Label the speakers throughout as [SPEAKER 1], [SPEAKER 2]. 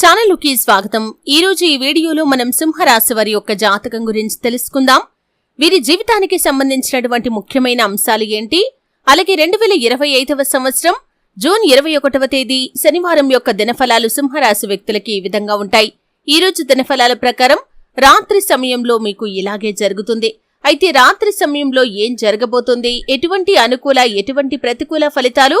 [SPEAKER 1] ఛానలుకి స్వాగతం. ఈరోజు ఈ వీడియోలో మనం సింహరాశి వారి యొక్క జాతకం గురించి తెలుసుకుందాం. వీరి జీవితానికి సంబంధించినటువంటి ముఖ్యమైన అంశాలు ఏంటి? అలాగే రెండు వేల ఇరవై ఐదవ సంవత్సరం జూన్ ఇరవై ఒకటవ తేదీ శనివారం యొక్క దినఫలాలు సింహరాశి వ్యక్తులకి ఈ విధంగా ఉంటాయి. ఈ రోజు దినఫలాల ప్రకారం రాత్రి సమయంలో మీకు ఇలాగే జరుగుతుంది. అయితే రాత్రి సమయంలో ఏం జరగబోతుంది? ఎటువంటి అనుకూల ఎటువంటి ప్రతికూల ఫలితాలు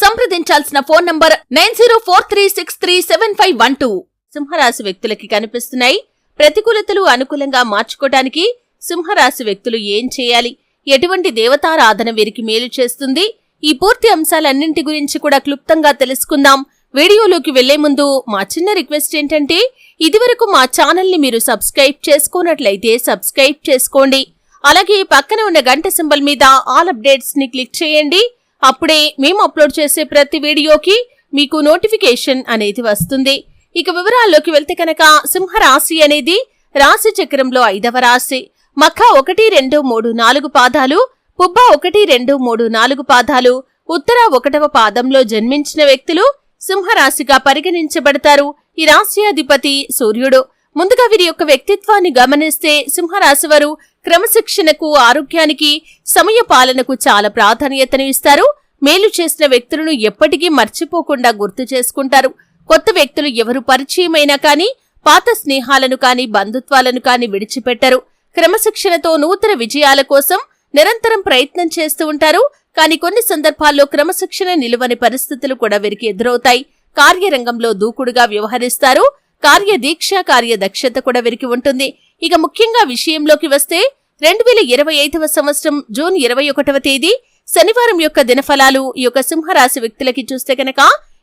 [SPEAKER 1] సంప్రదించాల్సిన phone number nine zero four three six three seven five one two. సింహరాశి వ్యక్తులకి కనిపిస్తున్నాయి. ప్రతికూలతలు అనుకూలంగా మార్చుకోవటానికి సింహరాశి వ్యక్తులు ఏం చేయాలి? ఎటువంటి దేవతారాధన వీరికి మేలు చేస్తుంది? ఈ పూర్తి అంశాలన్నింటి గురించి కూడా క్లుప్తంగా తెలుసుకుందాం. వీడియోలోకి వెళ్ళే ముందు మా చిన్న రిక్వెస్ట్ ఏంటంటే ఇదివరకు మా ఛానల్ని మీరు సబ్స్క్రైబ్ చేసుకున్నట్లయితే సబ్స్క్రైబ్ చేసుకోండి. అలాగే పక్కన ఉన్న గంట సింబల్ మీద ఆల్ అప్డేట్స్ని క్లిక్ చేయండి. అప్పుడే మేము అప్లోడ్ చేసే ప్రతి వీడియోకి మీకు నోటిఫికేషన్ అనేది వస్తుంది. ఇక వివరాల్లోకి వెళ్తే కనుక సింహరాశి అనేది రాశి చక్రంలో ఐదవ రాశి. మఖ ఒకటి రెండు మూడు నాలుగు పాదాలు పుబ్బ ఒకటి రెండు మూడు నాలుగు పాదాలు ఉత్తర ఒకటవ పాదంలో జన్మించిన వ్యక్తులు సింహరాశిగా పరిగణించబడతారు. ఈ రాశి అధిపతి సూర్యుడు. ముందుగా వీరి యొక్క వ్యక్తిత్వాన్ని గమనిస్తే సింహరాశివారు క్రమశిక్షణకు ఆరోగ్యానికి సమయ పాలనకు చాలా ప్రాధాన్యతను ఇస్తారు. మేలు చేసిన వ్యక్తులను ఎప్పటికీ మర్చిపోకుండా గుర్తు చేసుకుంటారు. కొత్త వ్యక్తులు ఎవరు పరిచయమైనా కానీ పాత స్నేహాలను కాని బంధుత్వాలను కాని విడిచిపెట్టరు. క్రమశిక్షణతో నూతన విజయాల కోసం నిరంతరం ప్రయత్నం చేస్తూ ఉంటారు. కానీ కొన్ని సందర్భాల్లో క్రమశిక్షణ నిలువని పరిస్థితులు కూడా వీరికి ఎదురవుతాయి. కార్యరంగంలో దూకుడుగా వ్యవహరిస్తారు. కార్యదీక్ష కార్యదక్షత కూడా వెరికి ఉంటుంది. ఇక ముఖ్యంగా విషయంలోకి వస్తే రెండు వేల ఇరవై ఐదవ సంవత్సరం జూన్ ఇరవై ఒకటవ తేదీ శనివారం యొక్క దినఫలాలు ఈ యొక్క సింహరాశి వ్యక్తులకి చూస్తే కనుక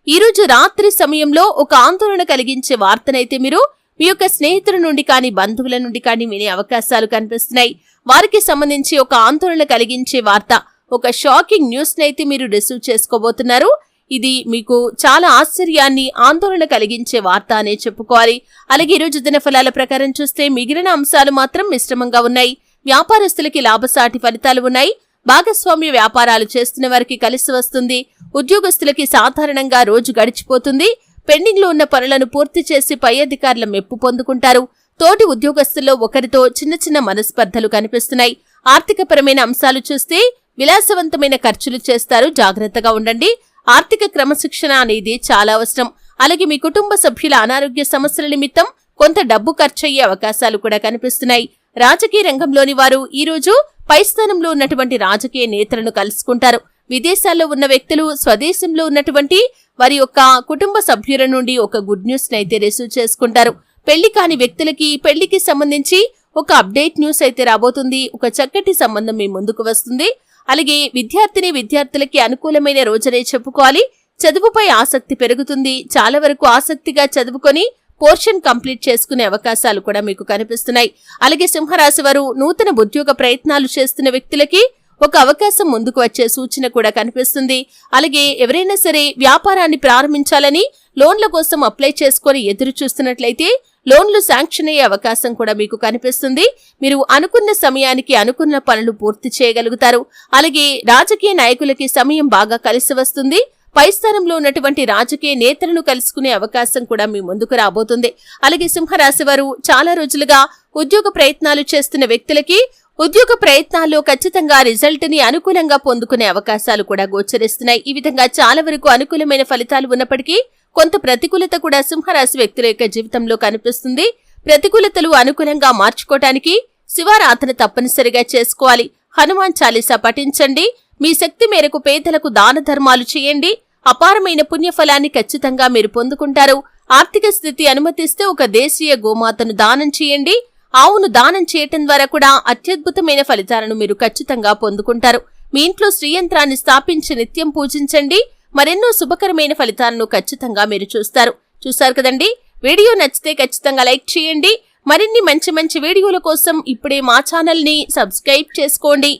[SPEAKER 1] ఈ రోజు రాత్రి సమయంలో ఒక ఆందోళన కలిగించే వార్తనైతే మీరు మీ యొక్క స్నేహితుల నుండి కానీ బంధువుల నుండి కానీ వినే అవకాశాలు కనిపిస్తున్నాయి. వారికి సంబంధించి ఒక ఆందోళన కలిగించే వార్త ఒక షాకింగ్ న్యూస్ నైతే మీరు రిసీవ్ చేసుకోబోతున్నారు. ఇది మీకు చాలా ఆశ్చర్యాన్ని ఆందోళన కలిగించే వార్త అనే చెప్పుకోవాలి. అలాగే ఈరోజు రోజు దినఫలాల ప్రకారం చూస్తే మిగిలిన అంశాలు మాత్రం మిశ్రమంగా ఉన్నాయి. వ్యాపారస్తులకి లాభసాటి ఫలితాలు ఉన్నాయి. భాగస్వామ్య వ్యాపారాలు చేస్తున్న వారికి కలిసి వస్తుంది. ఉద్యోగస్తులకి సాధారణంగా రోజు గడిచిపోతుంది. పెండింగ్లో ఉన్న పనులను పూర్తి చేసి పై అధికారుల మెప్పు పొందుకుంటారు. తోటి ఉద్యోగస్తుల్లో ఒకరితో చిన్న చిన్న మనస్పర్ధలు కనిపిస్తున్నాయి. ఆర్థికపరమైన అంశాలు చూస్తే విలాసవంతమైన ఖర్చులు చేస్తారు. జాగ్రత్తగా ఉండండి. ఆర్థిక క్రమశిక్షణ అనేది చాలా అవసరం. అలాగే మీ కుటుంబ సభ్యుల అనారోగ్య సమస్యల నిమిత్తం కొంత డబ్బు ఖర్చయ్యే అవకాశాలు కూడా కనిపిస్తున్నాయి. రాజకీయ రంగంలోని వారు ఈ రోజు పై స్థానంలో ఉన్నటువంటి రాజకీయ నేతలను కలుసుకుంటారు. విదేశాల్లో ఉన్న వ్యక్తులు స్వదేశంలో ఉన్నటువంటి వారి యొక్క కుటుంబ సభ్యుల నుండి ఒక గుడ్ న్యూస్ అయితే రిసీవ్ చేసుకుంటారు. పెళ్ళి కాని వ్యక్తులకి పెళ్ళికి సంబంధించి ఒక అప్డేట్ న్యూస్ అయితే రాబోతుంది. ఒక చక్కటి సంబంధం మీ ముందుకు వస్తుంది. అలాగే విద్యార్థిని విద్యార్థులకి అనుకూలమైన రోజనే చెప్పుకోవాలి. చదువుపై ఆసక్తి పెరుగుతుంది. చాలా వరకు ఆసక్తిగా చదువుకొని పోర్షన్ కంప్లీట్ చేసుకునే అవకాశాలు కూడా మీకు కనిపిస్తున్నాయి. అలాగే సింహరాశి వారు నూతన ఉద్యోగ ప్రయత్నాలు చేస్తున్న వ్యక్తులకి ఒక అవకాశం ముందుకు వచ్చే సూచన కూడా కనిపిస్తుంది. అలాగే ఎవరైనా సరే వ్యాపారాన్ని ప్రారంభించాలని లోన్ల కోసం అప్లై చేసుకొని ఎదురు చూస్తున్నట్లయితే లోన్లు శాంక్షన్ అయ్యే అవకాశం కూడా మీకు కనిపిస్తుంది. మీరు అనుకున్న సమయానికి అనుకున్న పనులు పూర్తి చేయగలుగుతారు. అలాగే రాజకీయ నాయకులకి సమయం బాగా కలిసి వస్తుంది. పై స్థానంలో ఉన్నటువంటి రాజకీయ నేతలను కలుసుకునే అవకాశం కూడా మీ ముందుకు రాబోతుంది. అలాగే సింహరాశి వారు చాలా రోజులుగా ఉద్యోగ ప్రయత్నాలు చేస్తున్న వ్యక్తులకి ఉద్యోగ ప్రయత్నాల్లో ఖచ్చితంగా రిజల్ట్ని అనుకూలంగా పొందుకునే అవకాశాలు కూడా గోచరిస్తున్నాయి. ఈ విధంగా చాలా వరకు అనుకూలమైన ఫలితాలు ఉన్నప్పటికీ కొంత ప్రతికూలత కూడా సింహరాశి వ్యక్తుల యొక్క జీవితంలో కనిపిస్తుంది. ప్రతికూలతలు అనుకూలంగా మార్చుకోవటానికి శివారాధన తప్పనిసరిగా చేసుకోవాలి. హనుమాన్ చాలీసా పఠించండి. మీ శక్తి మేరకు పేదలకు దాన ధర్మాలు చేయండి. అపారమైన పుణ్యఫలాన్ని ఖచ్చితంగా మీరు పొందుకుంటారు. ఆర్థిక స్థితి అనుమతిస్తే ఒక దేశీయ గోమాతను దానం చేయండి. ఆవును దానం చేయటం ద్వారా కూడా అత్యద్భుతమైన ఫలితాలను మీరు ఖచ్చితంగా పొందుకుంటారు. మీ ఇంట్లో శ్రీయంత్రాన్ని స్థాపించి నిత్యం పూజించండి. మరెన్నో శుభకరమైన ఫలితాలను ఖచ్చితంగా మీరు చూస్తారు. చూశారు కదండి? వీడియో నచ్చితే ఖచ్చితంగా లైక్ చేయండి. మరిన్ని మంచి మంచి వీడియోల కోసం ఇప్పుడే మా ఛానల్ని సబ్స్క్రైబ్ చేసుకోండి.